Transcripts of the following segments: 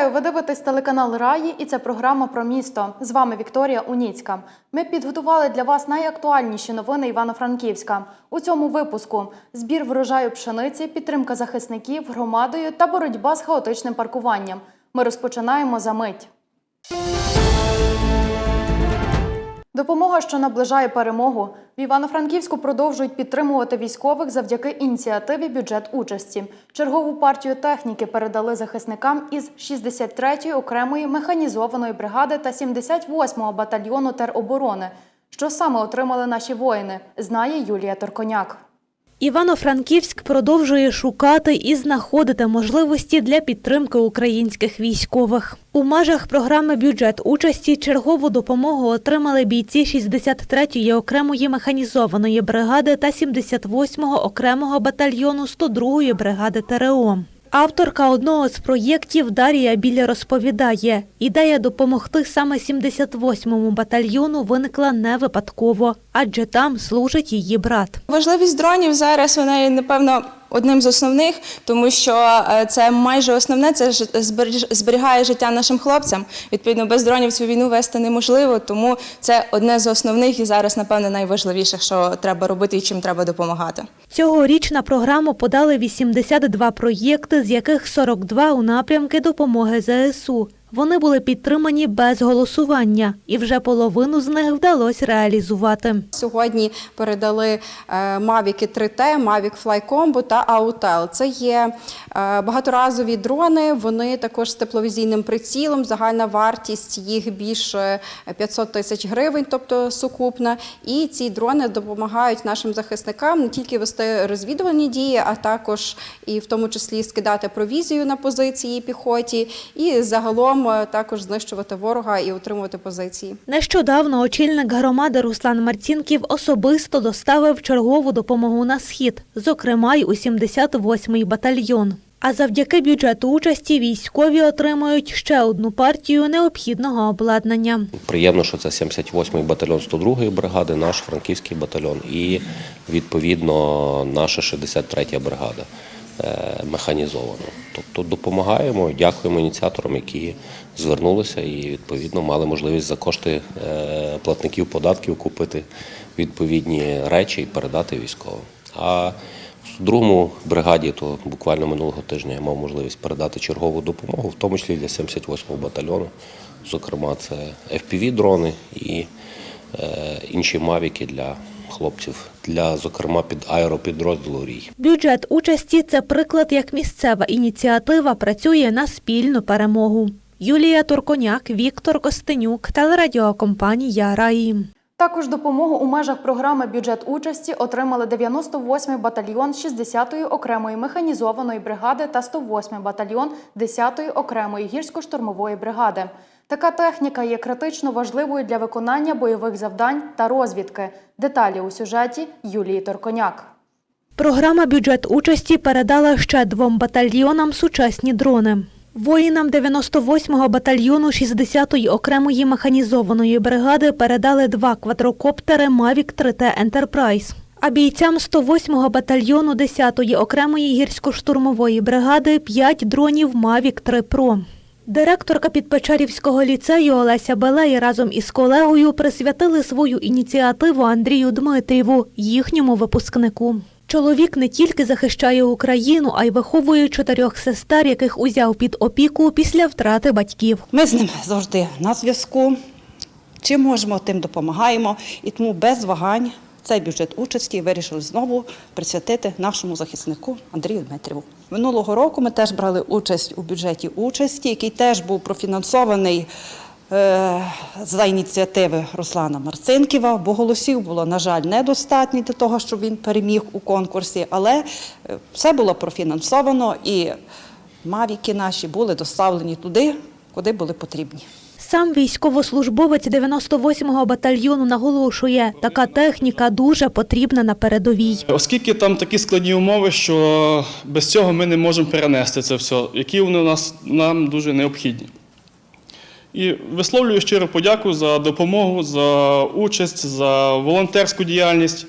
Вітаю! Ви дивитесь телеканал Раї і це програма про місто. З вами Вікторія Уніцька. Ми підготували для вас найактуальніші новини Івано-Франківська. У цьому випуску збір врожаю пшениці, підтримка захисників громадою та боротьба з хаотичним паркуванням. Ми розпочинаємо за мить. Допомога, що наближає перемогу. В Івано-Франківську продовжують підтримувати військових завдяки ініціативі бюджет участі. Чергову партію техніки передали захисникам із 63-ї окремої механізованої бригади та 78-го батальйону тероборони. Що саме отримали наші воїни, знає Юлія Торконяк. Івано-Франківськ продовжує шукати і знаходити можливості для підтримки українських військових. У межах програми бюджет участі чергову допомогу отримали бійці 63-ї окремої механізованої бригади та 78-го окремого батальйону 102-ї бригади ТРО. Авторка одного з проєктів Дарія Біля розповідає, ідея допомогти саме 78-му батальйону виникла не випадково, адже там служить її брат. Важливість дронів зараз вона напевно, одним з основних, тому що е, це майже основне, це зберігає життя нашим хлопцям. Відповідно, без дронів цю війну вести неможливо, тому це одне з основних і зараз, напевно, найважливіших, що треба робити і чим треба допомагати. Цьогоріч на програму подали 82 проєкти, з яких 42 у напрямки допомоги ЗСУ. Вони були підтримані без голосування, і вже половину з них вдалося реалізувати. Сьогодні передали е, Mavic 3T, Mavic Fly Combo та Autel. Це є е, багаторазові дрони. Вони також з тепловізійним прицілом. Загальна вартість їх більше 500 тисяч гривень, тобто сукупна. І ці дрони допомагають нашим захисникам не тільки вести розвідувальні дії, а також і в тому числі скидати провізію на позиції піхоті, і загалом е, також знищувати ворога і утримувати позиції. Нещодавно очільник громади Руслан Марцінків особисто доставив чергову допомогу на схід, зокрема й у 78-й батальйон. А завдяки бюджету участі військові отримують ще одну партію необхідного обладнання. Приємно, що це 78-й батальйон 102-ї бригади, наш франківський батальйон і відповідно наша 63-я бригада е, механізована. Тобто допомагаємо, дякуємо ініціаторам, які звернулися і відповідно мали можливість за кошти е, платників податків купити відповідні речі і передати військовим. А в другому бригаді, то буквально минулого тижня я мав можливість передати чергову допомогу, в тому числі для 78-го батальйону. Зокрема, це FPV-дрони і е, інші мавіки для хлопців, для, зокрема, під аеропідрозділу Рій. Бюджет участі це приклад, як місцева ініціатива працює на спільну перемогу. Юлія Турконяк, Віктор Костенюк, телерадіокомпанія Раї. Також допомогу у межах програми бюджет участі отримали 98-й батальйон 60-ї окремої механізованої бригади та 108-й батальйон 10-ї окремої гірсько-штурмової бригади. Така техніка є критично важливою для виконання бойових завдань та розвідки. Деталі у сюжеті Юлії Торконяк. Програма бюджет участі передала ще двом батальйонам сучасні дрони. Воїнам 98-го батальйону 60-ї окремої механізованої бригади передали два квадрокоптери Mavic 3T Enterprise. А бійцям 108-го батальйону 10-ї окремої гірсько-штурмової бригади 5 дронів Mavic 3 Pro. Директорка Підпечерівського ліцею Олеся Белей разом із колегою присвятили свою ініціативу Андрію Дмитріву, їхньому випускнику. Чоловік не тільки захищає Україну, а й виховує чотирьох сестер, яких узяв під опіку після втрати батьків. Ми з ними завжди на зв'язку. Чим можемо, тим допомагаємо. І тому без вагань цей бюджет участі вирішили знову присвятити нашому захиснику Андрію Дмитріву. Минулого року ми теж брали участь у бюджеті участі, який теж був профінансований е, за ініціативи Руслана Марцинківа, бо голосів було, на жаль, недостатньо для того, щоб він переміг у конкурсі, але е, все було профінансовано і мавіки наші були доставлені туди, куди були потрібні. Сам військовослужбовець 98-го батальйону наголошує, така техніка дуже потрібна на передовій. Оскільки там такі складні умови, що без цього ми не можемо перенести це все, які вони нас нам дуже необхідні. І висловлюю щиро подяку за допомогу, за участь, за волонтерську діяльність.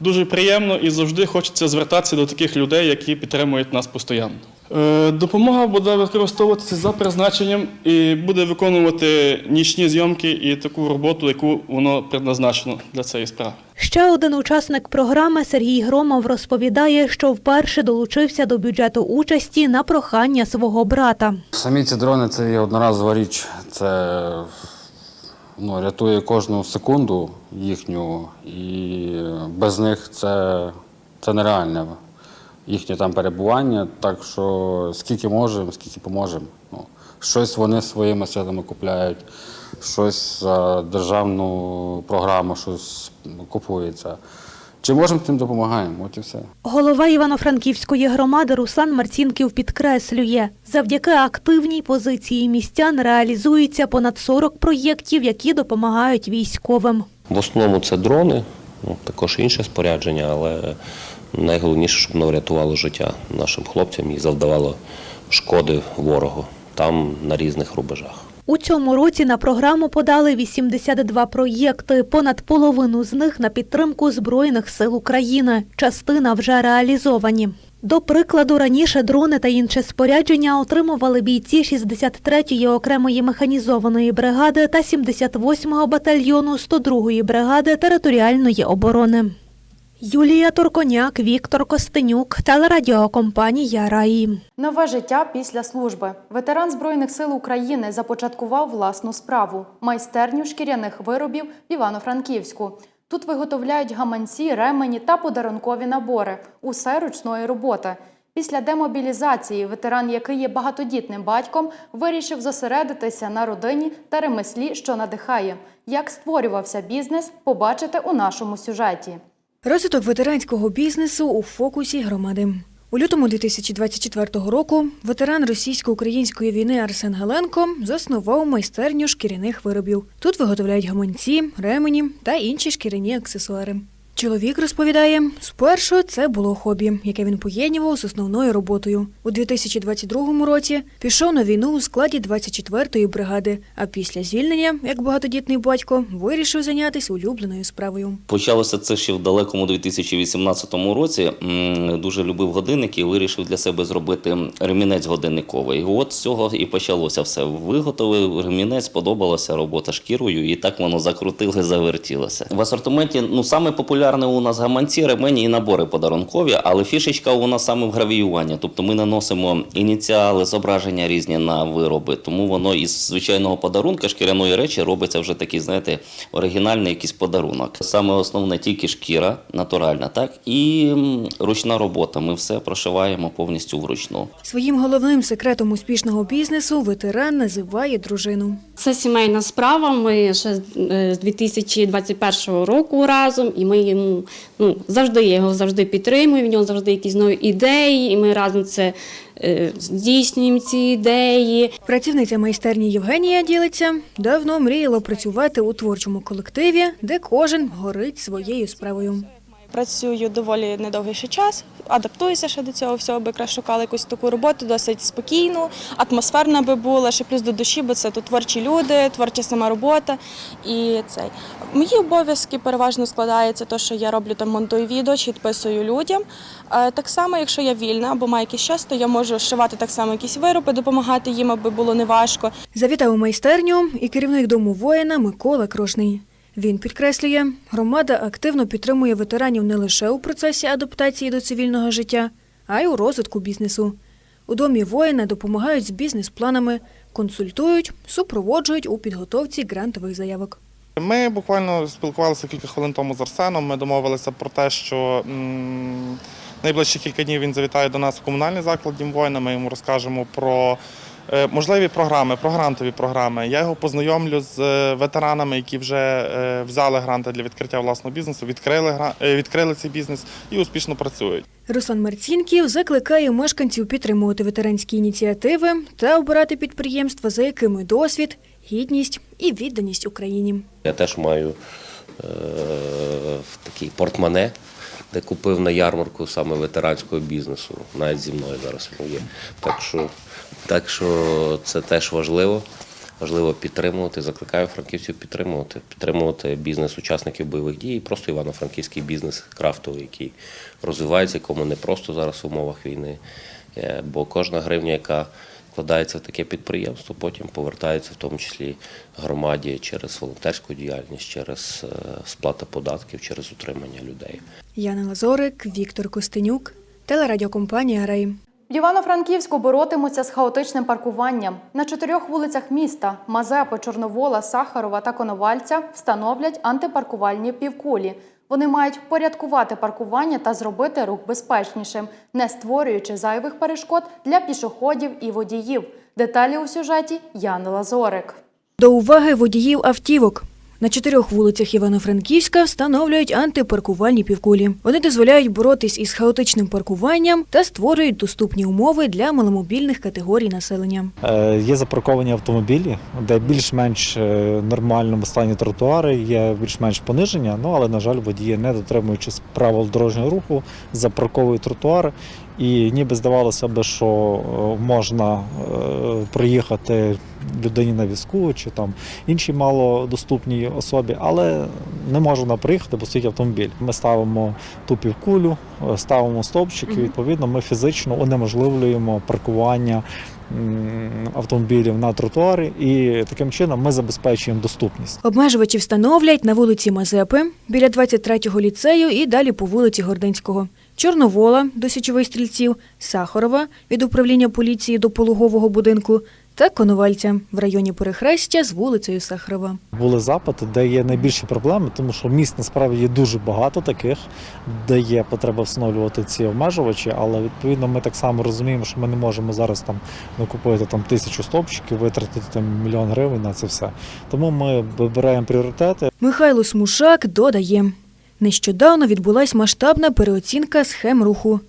Дуже приємно і завжди хочеться звертатися до таких людей, які підтримують нас постійно. Е, Допомога буде використовуватися за призначенням і буде виконувати нічні зйомки і таку роботу, яку воно предназначено для цієї справи. Ще один учасник програми Сергій Громов розповідає, що вперше долучився до бюджету участі на прохання свого брата. Самі ці дрони це є одноразова річ. Це ну, рятує кожну секунду їхню, і без них це, це нереальне їхнє там перебування. Так що скільки можемо, скільки поможемо. Ну, щось вони своїми силами купляють, щось за державну програму, щось купується. Чи можемо, тим допомагаємо. От і все. Голова Івано-Франківської громади Руслан Марцінків підкреслює, завдяки активній позиції містян реалізується понад 40 проєктів, які допомагають військовим. В основному це дрони, ну, також інше спорядження, але найголовніше, щоб воно врятувало життя нашим хлопцям і завдавало шкоди ворогу там на різних рубежах. У цьому році на програму подали 82 проєкти. Понад половину з них на підтримку Збройних сил України. Частина вже реалізовані. До прикладу, раніше дрони та інше спорядження отримували бійці 63-ї окремої механізованої бригади та 78-го батальйону 102-ї бригади територіальної оборони. Юлія Турконяк, Віктор Костенюк, телерадіокомпанія Раї. Нове життя після служби. Ветеран Збройних сил України започаткував власну справу майстерню шкіряних виробів в Івано-Франківську. Тут виготовляють гаманці, ремені та подарункові набори. Усе ручної роботи. Після демобілізації ветеран, який є багатодітним батьком, вирішив зосередитися на родині та ремеслі, що надихає. Як створювався бізнес, побачите у нашому сюжеті. Розвиток ветеранського бізнесу у фокусі громади. У лютому 2024 року ветеран російсько-української війни Арсен Галенко заснував майстерню шкіряних виробів. Тут виготовляють гаманці, ремені та інші шкіряні аксесуари. Чоловік розповідає, спершу це було хобі, яке він поєднував з основною роботою. У 2022 році пішов на війну у складі 24-ї бригади, а після звільнення, як багатодітний батько, вирішив зайнятися улюбленою справою. Почалося це ще в далекому 2018 році. Дуже любив годинники і вирішив для себе зробити ремінець годинниковий. От з цього і почалося все. Виготовив ремінець, сподобалася робота шкірою, і так воно закрутило, завертілося. В асортименті ну саме популярне у нас гаманці, ремені і набори подарункові, але фішечка у нас саме в гравіюванні. Тобто ми наносимо ініціали, зображення різні на вироби. Тому воно із звичайного подарунка шкіряної речі робиться вже такий, знаєте, оригінальний якийсь подарунок. Саме основне тільки шкіра, натуральна, так і ручна робота. Ми все прошиваємо повністю вручну. Своїм головним секретом успішного бізнесу ветеран називає дружину. Це сімейна справа. Ми ще з е, з 2021 року разом, і ми йому ну завжди я його завжди підтримую. В нього завжди якісь нові ідеї, і ми разом це е, здійснюємо ці ідеї. Працівниця майстерні Євгенія ділиться, давно мріяла працювати у творчому колективі, де кожен горить своєю справою. Працюю доволі недовгий ще час, адаптуюся ще до цього всього, би якраз шукала якусь таку роботу досить спокійну, атмосферна би була, ще плюс до душі, бо це тут творчі люди, творча сама робота. І цей мої обов'язки переважно складаються, то, що я роблю там монтую відео чи відписую людям. Е, Так само, якщо я вільна або маю якийсь час, то я можу шивати так само якісь вироби, допомагати їм, аби було неважко. Завітав у майстерню і керівник дому воїна Микола Крошний. Він підкреслює, громада активно підтримує ветеранів не лише у процесі адаптації до цивільного життя, а й у розвитку бізнесу. У домі воїна допомагають з бізнес-планами, консультують, супроводжують у підготовці грантових заявок. Ми буквально спілкувалися кілька хвилин тому з Арсеном. Ми домовилися про те, що найближчі кілька днів він завітає до нас в комунальний заклад «Дім воїна. Ми йому розкажемо про можливі програми, про грантові програми. Я його познайомлю з е, ветеранами, які вже е, взяли гранти для відкриття власного бізнесу, відкрили, е, відкрили цей бізнес і успішно працюють. Руслан Марцінків закликає мешканців підтримувати ветеранські ініціативи та обирати підприємства, за якими досвід, гідність і відданість Україні. Я теж маю е, такий портмоне, де купив на ярмарку саме ветеранського бізнесу. Навіть зі мною зараз є. Так що, так що це теж важливо. Важливо підтримувати. Закликаю франківців підтримувати, підтримувати бізнес учасників бойових дій, і просто івано-франківський бізнес крафтовий, який розвивається, якому не просто зараз в умовах війни. Е, Бо кожна гривня, яка вкладається в таке підприємство, потім повертається в тому числі громаді через волонтерську діяльність, через е, сплату податків, через утримання людей. Яна Лазорик, Віктор Костенюк, телерадіокомпанія Рей. В Івано-Франківську боротимуться з хаотичним паркуванням. На чотирьох вулицях міста Мазепи, Чорновола, Сахарова та Коновальця встановлять антипаркувальні півкулі. Вони мають впорядкувати паркування та зробити рух безпечнішим, не створюючи зайвих перешкод для пішоходів і водіїв. Деталі у сюжеті Яни Лазорик. До уваги водіїв автівок. На чотирьох вулицях Івано-Франківська встановлюють антипаркувальні півкулі. Вони дозволяють боротись із хаотичним паркуванням та створюють доступні умови для маломобільних категорій населення. Е, Є запарковані автомобілі, де більш-менш е, нормальному стані тротуари, є більш-менш пониження, ну але, на жаль, водії, не дотримуючись правил дорожнього руху, запарковують тротуари. І ніби здавалося б, що е, можна проїхати людині на візку чи там іншій малодоступній особі, але не може вона проїхати, бо стоїть автомобіль. Ми ставимо ту півкулю, е, ставимо стовпчики. Відповідно, ми фізично унеможливлюємо паркування автомобілів на тротуарі, і таким чином ми забезпечуємо доступність. Обмежувачі встановлять на вулиці Мазепи біля 23-го ліцею і далі по вулиці Горденського. Чорновола до січових стрільців, Сахарова від управління поліції до пологового будинку та Коновальця в районі перехрестя з вулицею Сахарова. Були запити, де є найбільші проблеми, тому що міст насправді є дуже багато таких, де є потреба встановлювати ці обмежувачі, але відповідно ми так само розуміємо, що ми не можемо зараз там накупити там тисячу стовпчиків, витратити там мільйон гривень на це все. Тому ми вибираємо пріоритети. Михайло Смушак додає, нещодавно відбулась масштабна переоцінка схем руху.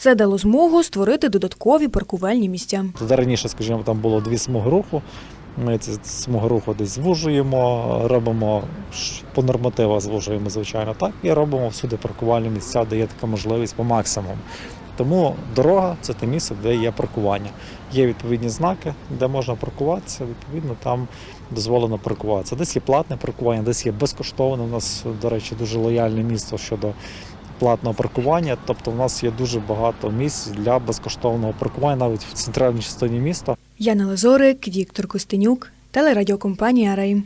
Це дало змогу створити додаткові паркувальні місця. Раніше, скажімо, там було дві смуги руху. Ми ці смуги руху десь звужуємо, робимо по нормативах звужуємо, звичайно, так, і робимо всюди паркувальні місця, де є така можливість по максимуму. Тому дорога це те місце, де є паркування. Є відповідні знаки, де можна паркуватися, відповідно, там дозволено паркуватися. Десь є платне паркування, десь є безкоштовне. У нас, до речі, дуже лояльне місто щодо платного паркування. Тобто, в нас є дуже багато місць для безкоштовного паркування навіть в центральній частині міста. Яна Лазорик, Віктор Костенюк, телерадіокомпанія Рей.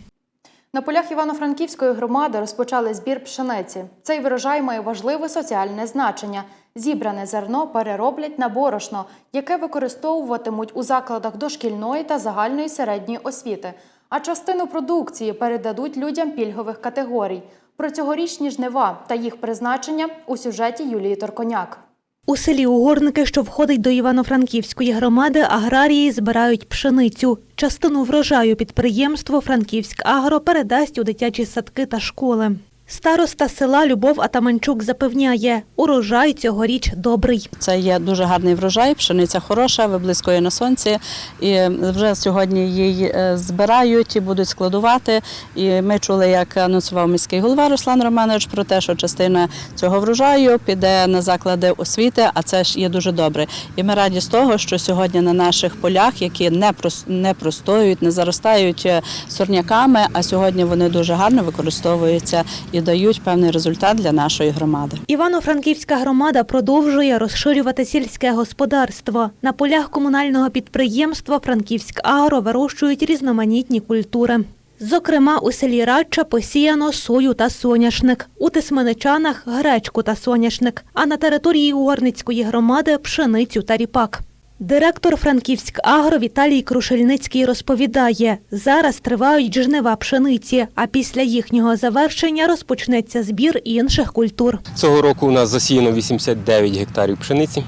На полях Івано-Франківської громади розпочали збір пшениці. Цей врожай має важливе соціальне значення. Зібране зерно перероблять на борошно, яке використовуватимуть у закладах дошкільної та загальної середньої освіти. А частину продукції передадуть людям пільгових категорій. Про цьогорічні жнива та їх призначення у сюжеті Юлії Торконяк. У селі Угорники, що входить до Івано-Франківської громади, аграрії збирають пшеницю. Частину врожаю підприємство Франківськ Агро передасть у дитячі садки та школи. Староста села Любов Атаманчук запевняє, урожай цьогоріч добрий. Це є дуже гарний врожай, пшениця хороша, виблискує на сонці. І вже сьогодні її е, збирають і будуть складувати. І ми чули, як анонсував міський голова Руслан Романович про те, що частина цього врожаю піде на заклади освіти, а це ж є дуже добре. І ми раді з того, що сьогодні на наших полях, які не не простоюють, не заростають е, сорняками, а сьогодні вони дуже гарно використовуються і дають певний результат для нашої громади. Івано-Франківська громада продовжує розширювати сільське господарство. На полях комунального підприємства Франківськ Агро вирощують різноманітні культури. Зокрема, у селі Радча посіяно сою та соняшник, у Тисменичанах – гречку та соняшник, а на території Угорницької громади – пшеницю та ріпак. Директор Франківськ Агро Віталій Крушельницький розповідає, зараз тривають жнива пшениці, а після їхнього завершення розпочнеться збір інших культур. Цього року у нас засіяно 89 гектарів пшениці.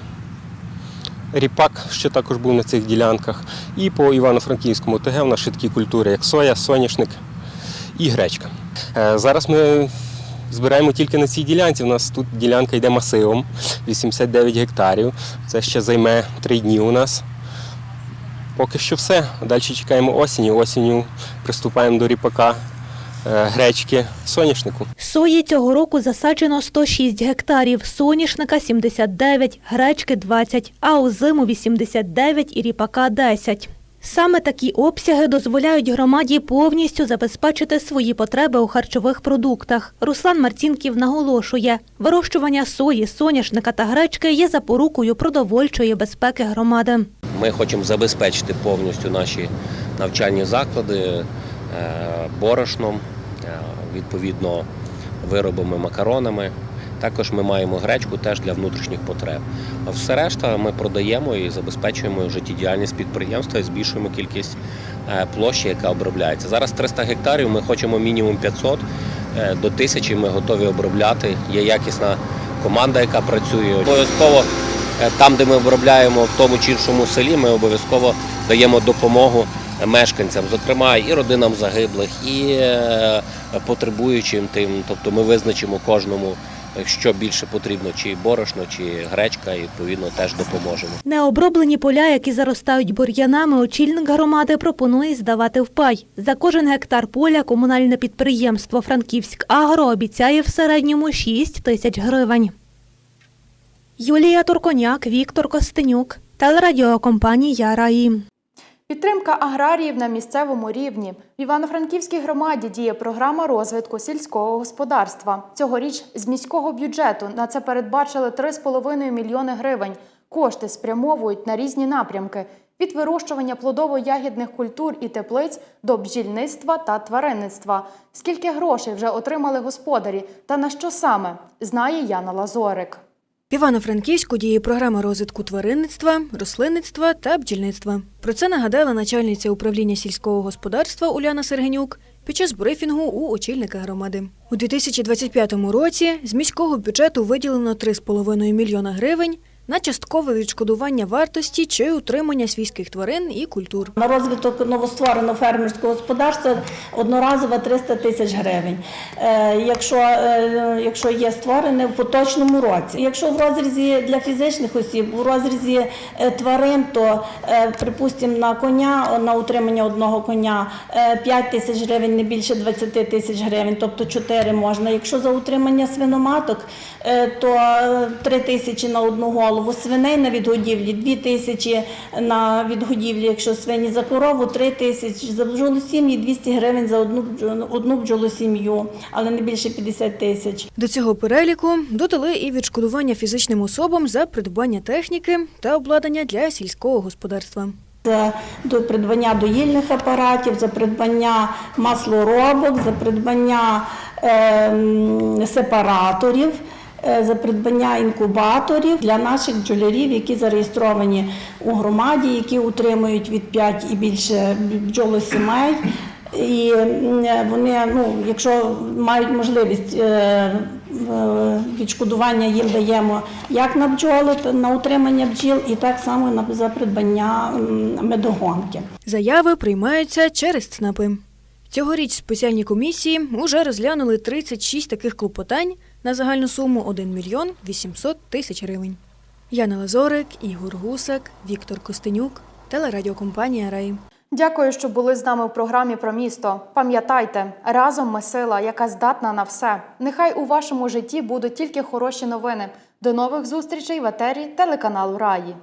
Ріпак, що також був на цих ділянках. І по Івано-Франківському ТГ у нас ще такі культури, як соя, соняшник і гречка. Е, Зараз ми збираємо тільки на цій ділянці. У нас тут ділянка йде масивом, 89 гектарів. Це ще займе 3 дні у нас. Поки що все. Далі чекаємо осені. Осінню приступаємо до ріпака, е, гречки, соняшнику. Сої цього року засаджено 106 гектарів, соняшника 79, гречки 20, а озиму 89 і ріпака 10. Саме такі обсяги дозволяють громаді повністю забезпечити свої потреби у харчових продуктах. Руслан Марцінків наголошує, вирощування сої, соняшника та гречки є запорукою продовольчої безпеки громади. Ми хочемо забезпечити повністю наші навчальні заклади е, борошном, е, відповідно виробами макаронами. Також ми маємо гречку теж для внутрішніх потреб. Все решта ми продаємо і забезпечуємо життєдіяльність підприємства і збільшуємо кількість е, площі, яка обробляється. Зараз 300 гектарів, ми хочемо мінімум 500 е, до 1000 ми готові обробляти. Є якісна команда, яка працює. Обов'язково Е, Там, де ми обробляємо в тому чи іншому селі, ми обов'язково даємо допомогу мешканцям, зокрема і родинам загиблих, і потребуючим тим. Тобто ми визначимо кожному, е, що більше потрібно, чи борошно, чи гречка, і відповідно теж допоможемо. Необроблені поля, які заростають бур'янами, очільник громади пропонує здавати в пай. За кожен гектар поля комунальне підприємство Франківськ Агро обіцяє в середньому 6 тисяч гривень. Юлія Турконяк, Віктор Костенюк, телерадіокомпанія Раї. Підтримка аграріїв на місцевому рівні. В Івано-Франківській громаді діє програма розвитку сільського господарства. Цьогоріч з міського бюджету на це передбачили 3,5 мільйони гривень. Кошти спрямовують на різні напрямки від вирощування плодово-ягідних культур і теплиць до бджільництва та тваринництва. Скільки грошей вже отримали господарі та на що саме, знає Яна Лазорик. В Івано-Франківську діє програма розвитку тваринництва, рослинництва та бджільництва. Про це нагадала начальниця управління сільського господарства Уляна Сергенюк під час брифінгу у очільника громади. У 2025 році з міського бюджету виділено 3,5 мільйона гривень на часткове відшкодування вартості чи утримання свійських тварин і культур. На розвиток новоствореного фермерського господарства одноразово 300 тисяч гривень. Е, Якщо, е, якщо є створене в поточному році. Якщо в розрізі для фізичних осіб, у розрізі е, тварин, то припустимо на коня, на утримання одного коня е, 5 тисяч гривень, не більше 20 тисяч гривень, тобто 4 можна. Якщо за утримання свиноматок, то 3 тисячі на одну голову. Свиней на відгодівлі 2 тисячі на відгодівлі, якщо свині за корову 3 тисячі, за бджолосім'ї 200 гривень за одну, одну бджолосім'ю, але не більше 50 тисяч. До цього переліку додали і відшкодування фізичним особам за придбання техніки та обладнання для сільського господарства. За до придбання доїльних апаратів, за придбання маслоробок, за придбання ем, сепараторів, е, за придбання інкубаторів для наших бджолярів, які зареєстровані у громаді, які утримують від 5 і більше бджолосімей. І вони, ну, якщо мають можливість е, е, відшкодування, їм даємо як на бджоли, на утримання бджіл, і так само на за придбання медогонки. Заяви приймаються через ЦНАПи. Цьогоріч спеціальні комісії уже розглянули 36 таких клопотань на загальну суму 1 мільйон 800 тисяч гривень. Яна Лазорик, Ігор Гусак, Віктор Костенюк, телерадіокомпанія Рей. Дякую, що були з нами в програмі про місто. Пам'ятайте, разом ми сила, яка здатна на все. Нехай у вашому житті будуть тільки хороші новини. До нових зустрічей в етері телеканалу Раї.